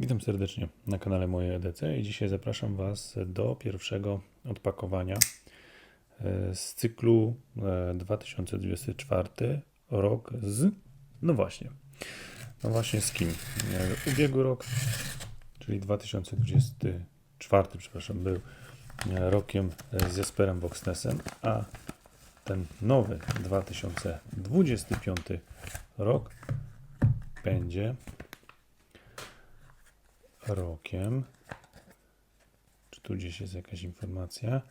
Witam serdecznie na kanale Moje EDC i dzisiaj zapraszam Was do pierwszego odpakowania e, z cyklu e, 2024 rok z... No właśnie. No właśnie z kim? E, Ubiegły rok, czyli 2024, przepraszam, był e, rokiem e, z Jasperem Voxnessem, a ten nowy 2025 rok będzie rokiem. Czy tu gdzieś jest jakaś informacja?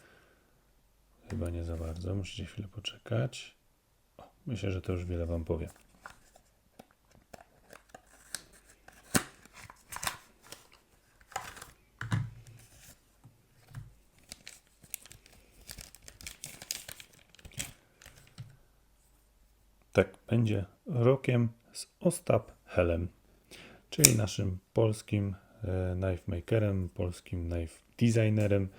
Chyba nie za bardzo. Musicie chwilę poczekać. O, myślę, że to już wiele Wam powie. Tak, będzie rokiem z Ostap Helem, czyli naszym polskim knife makerem, polskim knife designerem.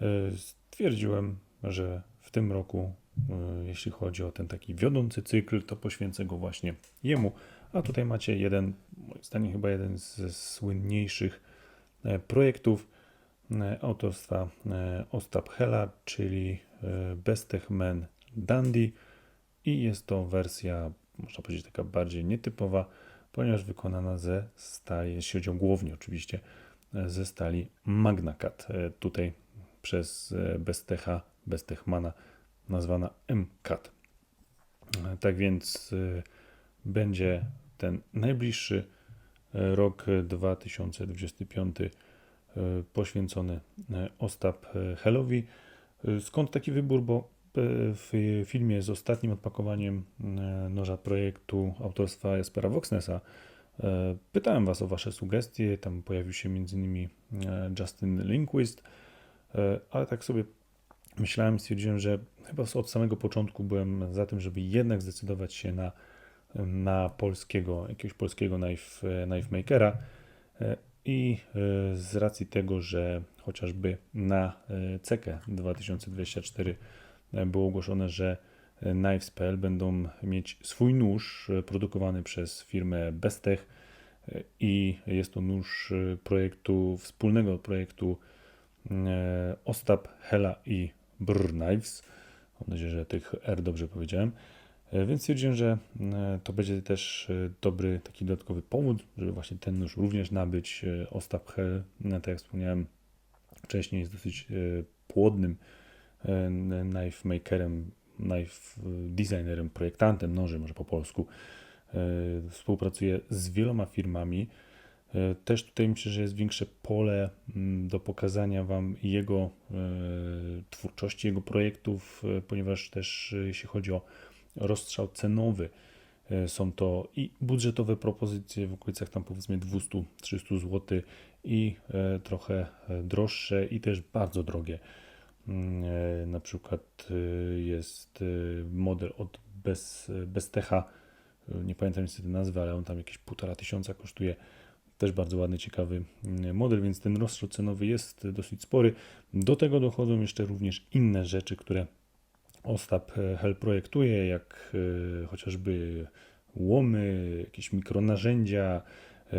E, Stwierdziłem, że w tym roku, e, jeśli chodzi o ten taki wiodący cykl, to poświęcę go właśnie jemu. A tutaj macie jeden, moim zdaniem chyba jeden ze słynniejszych e, projektów e, autorstwa e, Ostap Hela, czyli e, Bestech Man Dandy i jest to wersja, można powiedzieć, taka bardziej nietypowa, ponieważ wykonana ze stali, o głownię oczywiście, e, ze stali MagnaCut. E, Tutaj przez e, Bestecha, Bestechmana nazwana MCut. E, Tak więc będzie ten najbliższy rok e, 2025 e, poświęcony Ostap Helowi. Skąd taki wybór? Bo w filmie z ostatnim odpakowaniem e, noża projektu autorstwa Jaspera Voxnessa e, pytałem Was o Wasze sugestie. Tam pojawił się m.in. Justin Linquist, e, ale tak sobie myślałem, stwierdziłem, że chyba od samego początku byłem za tym, żeby jednak zdecydować się na, na polskiego, jakiegoś polskiego knife, knife makera. E, I e, z racji tego, że chociażby na e, cekę 2024 e, było ogłoszone, że e, Knives.pl będą mieć swój nóż e, produkowany przez firmę Bestech e, i jest to nóż e, projektu, wspólnego projektu e, Ostap, Hela i Brr Knives. Mam nadzieję, że tych R dobrze powiedziałem. E, Więc stwierdziłem, że e, to będzie też e, dobry taki dodatkowy powód, żeby właśnie ten nóż również nabyć. E, Ostap Hel, no, tak jak wspomniałem wcześniej, jest dosyć e, płodnym e, knife makerem, knife designerem, projektantem noży, może po polsku. E, Współpracuje z wieloma firmami. E, Też tutaj myślę, że jest większe pole mm, do pokazania Wam jego e, twórczości, jego projektów, ponieważ też jeśli chodzi o rozstrzał cenowy, są to i budżetowe propozycje w okolicach tam powiedzmy 200-300 zł i trochę droższe i też bardzo drogie. Mm, e, Na przykład e, jest e, model od bez, bez e, nie pamiętam niestety nazwy, ale on tam jakieś półtora tysiąca kosztuje. Też bardzo ładny, ciekawy model, więc ten rozstrzał cenowy jest dosyć spory. Do tego dochodzą jeszcze również inne rzeczy, które Ostap e, Hel projektuje, jak chociażby łomy, jakieś mikronarzędzia.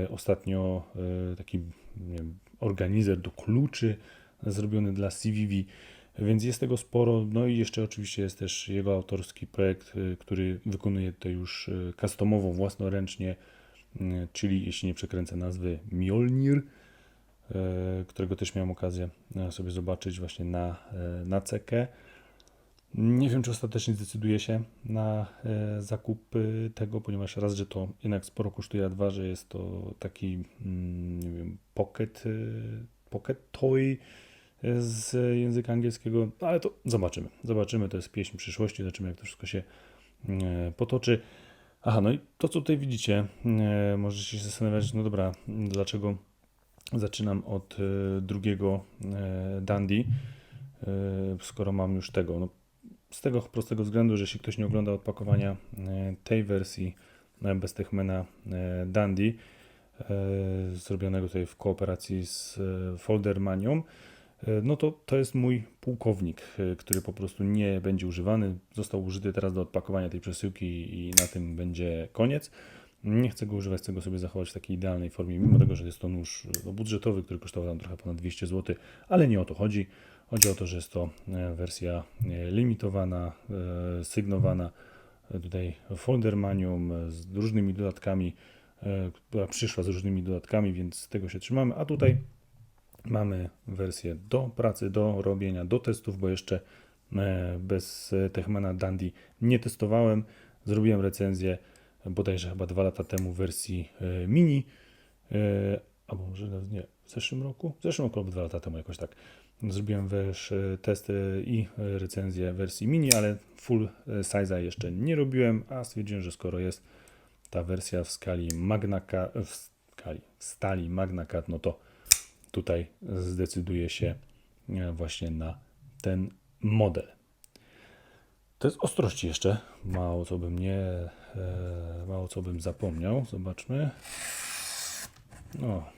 Ostatnio taki wiem, organizer do kluczy zrobiony dla CVV, więc jest tego sporo. No i jeszcze oczywiście jest też jego autorski projekt, e, który wykonuje to już e, customowo, własnoręcznie, m, czyli jeśli nie przekręcę nazwy, Mjolnir, którego też miałem okazję sobie zobaczyć właśnie na, na cekę. Nie wiem, czy ostatecznie zdecyduje się na zakup tego, ponieważ raz, że to jednak sporo kosztuje, a dwa, że jest to taki, mm, nie wiem, pocket, pocket toy z języka angielskiego, ale to zobaczymy. Zobaczymy, to jest pieśń przyszłości, zobaczymy, jak to wszystko się e, potoczy. Aha, no i to, co tutaj widzicie, e, możecie się zastanawiać, no dobra, dlaczego zaczynam od e, drugiego Dandy, skoro mam już tego. No, z tego prostego względu, że jeśli ktoś nie ogląda odpakowania tej wersji Bestechmana e, Dandy, zrobionego tutaj w kooperacji z Foldermanią, no to to jest mój pułkownik, e, który po prostu nie będzie używany. Został użyty teraz do odpakowania tej przesyłki i na tym będzie koniec. Nie chcę go używać, chcę go sobie zachować w takiej idealnej formie, mimo tego, że jest to nóż no, budżetowy, który kosztował tam trochę ponad 200 zł, ale nie o to chodzi. Chodzi o to, że jest to e, wersja e, limitowana, e, sygnowana e, tutaj foldermanium e, z różnymi dodatkami, e, która przyszła z różnymi dodatkami, więc tego się trzymamy. A tutaj mamy wersję do pracy, do robienia, do testów, bo jeszcze e, bez e, Techmana Dandy nie testowałem. Zrobiłem recenzję bodajże chyba dwa lata temu w wersji e, mini, e, albo może nie, w zeszłym roku? W zeszłym roku albo dwa lata temu jakoś tak. Zrobiłem też e, test e, i e, recenzję wersji mini, ale full e, size'a jeszcze nie robiłem, a stwierdziłem, że skoro jest ta wersja w skali Magna Ca- w skali, w stali Magna Cat, no to tutaj zdecyduje się e, właśnie na ten model. To jest ostrości jeszcze. Mało co bym nie, e, mało co bym zapomniał. Zobaczmy. No.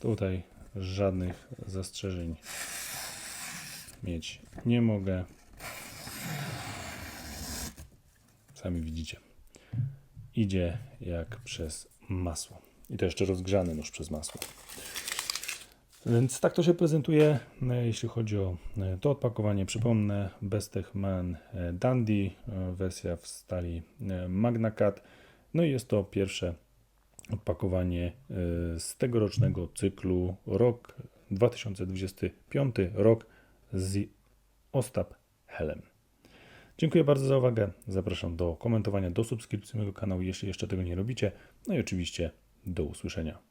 Tutaj żadnych zastrzeżeń mieć nie mogę. Sami widzicie. Idzie jak przez masło. I to jeszcze rozgrzany nóż przez masło. Więc tak to się prezentuje, e, jeśli chodzi o e, to odpakowanie. Przypomnę, Bestechman e, Dandy, wersja w stali e, Magna Cat. No i jest to pierwsze odpakowanie z tegorocznego cyklu rok 2025, rok z Ostap Helem. Dziękuję bardzo za uwagę. Zapraszam do komentowania, do subskrypcji mojego kanału, jeśli jeszcze tego nie robicie. No i oczywiście do usłyszenia.